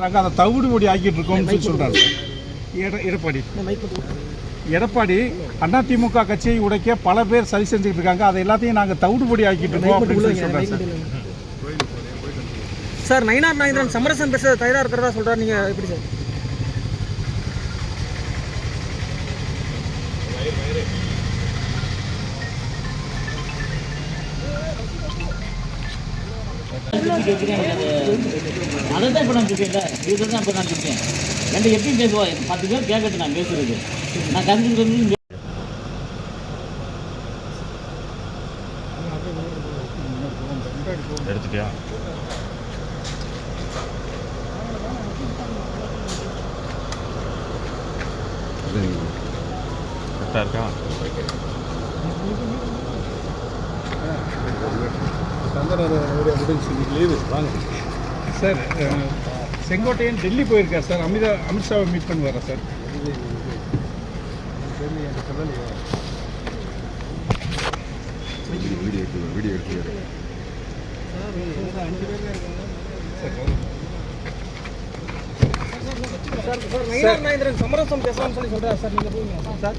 நாங்கள் அதை தவிடுபடி ஆக்கிட்டு இருக்கோம்னு சொல்லி சொல்கிறாரு எட எடப்பாடி. எடப்பாடி அதிமுக கட்சியை உடைக்க பல பேர் சரி செஞ்சுட்டு இருக்காங்க. அதை எல்லாத்தையும் நாங்கள் தவிடுபடி ஆக்கிட்டு இருக்கோம் அப்படின்னு சொல்லி சொல்கிறாரு சார். சார் நயினார் நாகேந்திரன் சமரசம் பேச தயாரா இருக்கிறதா சொல்றாரு நீங்க எப்படி சார்? அதை தான் இப்போ நான் சொல்லிட்டேன்ல இதை தான் இப்போ நான் சொல்லிட்டேன் ரெண்டு எப்பயும் பேசுவா பத்து பேர் கேட்கட்டும் நான் பேசுறது நான் கருத்து எடுத்துட்டியா கரெக்டாக இருக்கா? சார் செங்கோட்டையன் டெல்லி போயிருக்கார் சார் அமிதா அமித்ஷாவை மீட் பண்ணுவாரா சார் சார் நயினார் நாகேந்திரன் சமரசம் பேசலாம்னு சொல்லி சொல்றாரு சார் நீங்க சார்